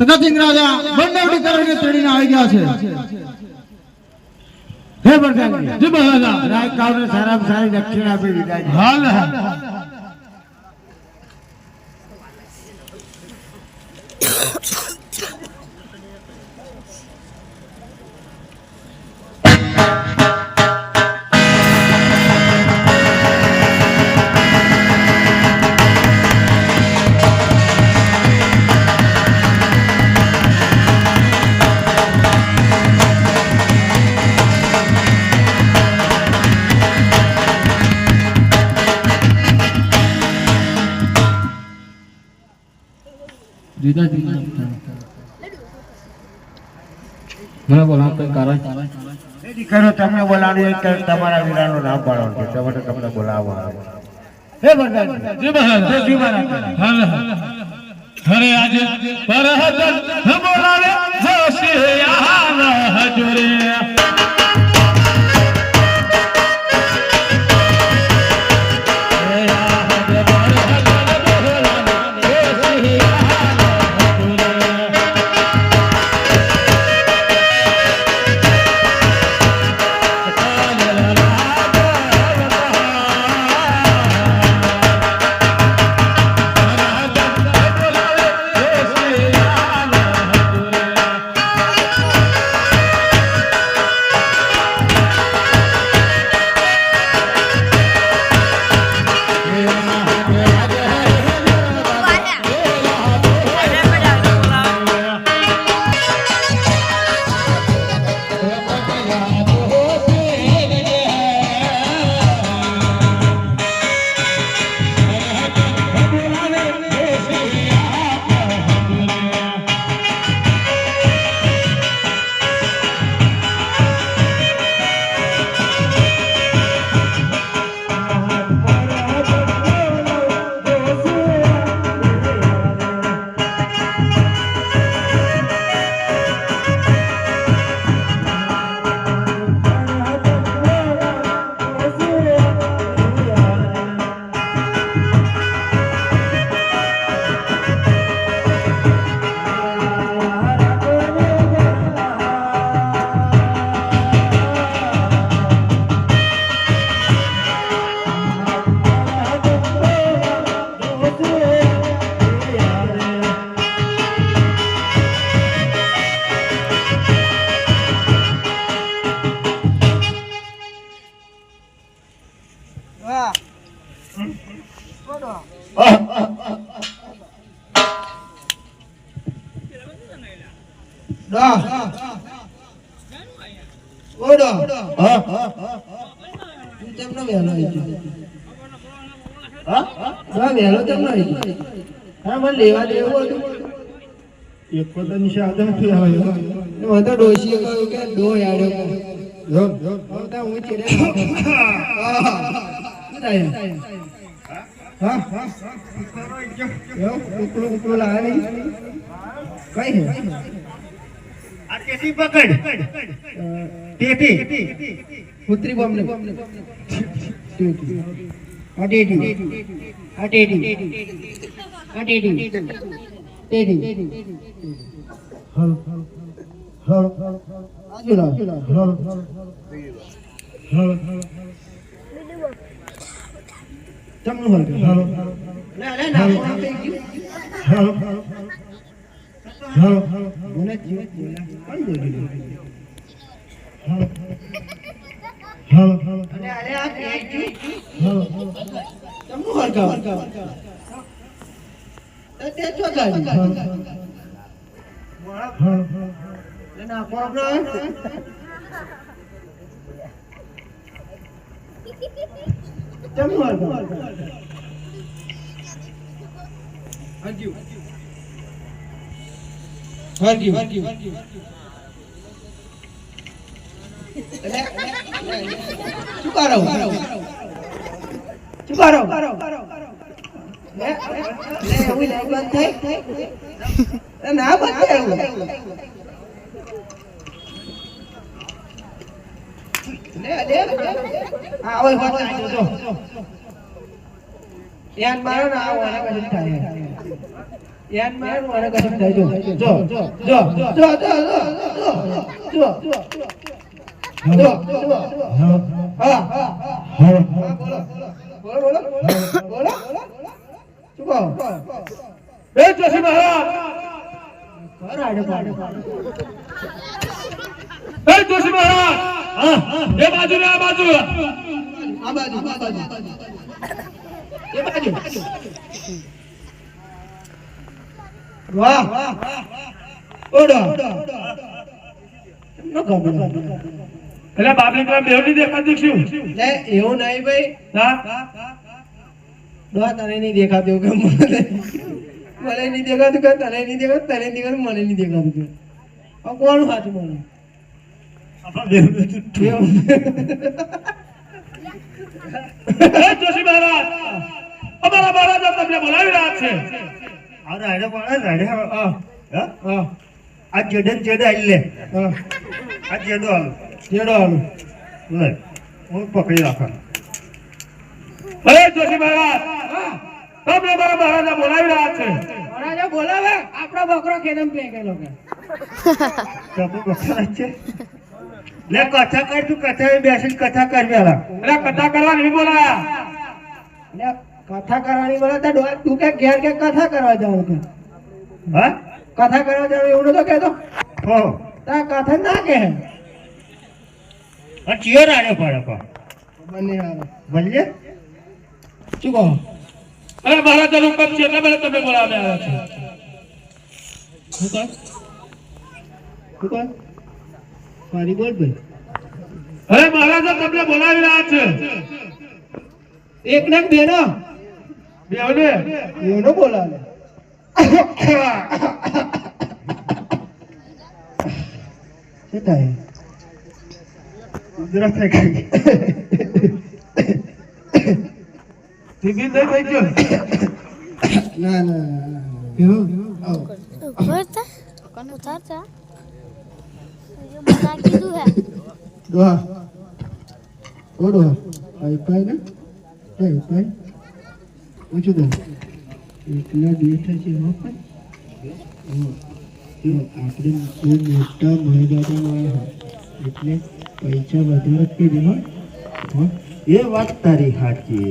નથી રાજા બંને દીકરાને તેડીને આવી ગયા છે. હે બરદાન જી બહાલા રાજ કાવને સારા સારી દક્ષિણ આપી દીધા હાલ હાલ. જીજા જીજા મને બોલાવો કોઈ કારણ? દીકરો તમને બોલાવી કે તમારા વીરાનું નામ પાડવાનું છે તે માટે તમને બોલાવવાનું હે ભગવાન. જી મહારાજ. જય મહારાજ. હરે આજે પરહત ઓડો હા? તું તેમનો આવી હા? હા વહેલો તેમનો આવી હા મને લેવા દેવું હતું એક આવ્યો. હું તો ડોશીએ કહ્યું કે ડો યાડો જો, જો. હું હા હા નહીં કઈ હે આ ટેટી પકડ ટેટી પુત્રી બોમ્બ ને ટેટી આ ટેટી આ ટેટી આ ટેટી ટેટી હલ હલ આજુ લાવ હલ હલ તમનું હલ હલ ના ના ના હલ મને જીવ બોલ્યું હલ હલ અને અરે આ ટેટી હલ તમનું હરગાવ તો તે ચો ગાડી હલ ના પ્રોબ્લેમ તમનું હરગાવ હરગ્યું હરગ્યું શું કરો શું કરો લે, લે, એવું લે, બંધ થઈ? એ ના બંધ થાય એવું. લે, લે, લે. આ હવે વાત આવી જો. ધ્યાન મારો ને આવો એના પછી થાય યાદ માર મને કશું થાય જો જો જો જો જો જો જો જો જો જો. હા હા. બોલો બોલો. બોલો શું કહો? એ જોશી મહારાજ. રાડે પાડે. એ જોશી મહારાજ. એ બાજુ ને આ બાજુ. આ બાજુ આ બાજુ. એ બાજુ. વાહ. ઓડો. ન ગમે એટલે બાબલી પેલા બેવની દેખાતું શું? લે એવું નહીં ભાઈ. હા? તને નહીં દેખાતું કે મને. મને નહીં દેખાતું કે તને નહીં દેખાતું તને નહીં દેખાતું મને નહીં દેખાતું કે. કોણ સાચું મને. જોશી મહારાજ. અમારા મહારાજ તમને બોલાવી રહ્યા છે. ಆ ರಡೆ ಬಾಳ ರಡೆ ಆ ಜಡ ಜಡ ಇಲ್ಲೇ ಆ ಜಡು ಹಾಲು ಜಡು ಹಾಲು ಇಲ್ಲ હું પકડી રાખવાનું બોલાવી રહ્યા બોલાવે આપણો બકરો કે તમે છે લે કથા કર તું કથા બેસીને કથા કર પેલા એટલે કથા નહીં બોલાયા કથા કરવાની બોલે તો તું કે ઘેર કે કથા કરવા જાવ કે હા? કથા કરવા જાવ એવું તો કહેતો? હો. તા કથા ના કે આ ચિયો રાડે પડે પા બંને આવે ભલે શું કહો? અરે મહારાજા નું કપ છે એટલે મને તમને બોલાવી આવ્યા છે. શું કહો? શું કહો? ફરી બોલ ભાઈ. અરે મહારાજા તમને બોલાવી રહ્યા છે. એક ને બેનો. దేవుడు నేను పోలాలి সেটাই না না দোয়া ও দোয়া পাই পাই না পাই পাই ઓછું એટલા ડેટા છે એમાં પણ. આપણે બહુ મોટા મહિદાતા મળ્યા હોય એટલે પૈસા વધારે કે જેમાં એ વાત તારી સાચી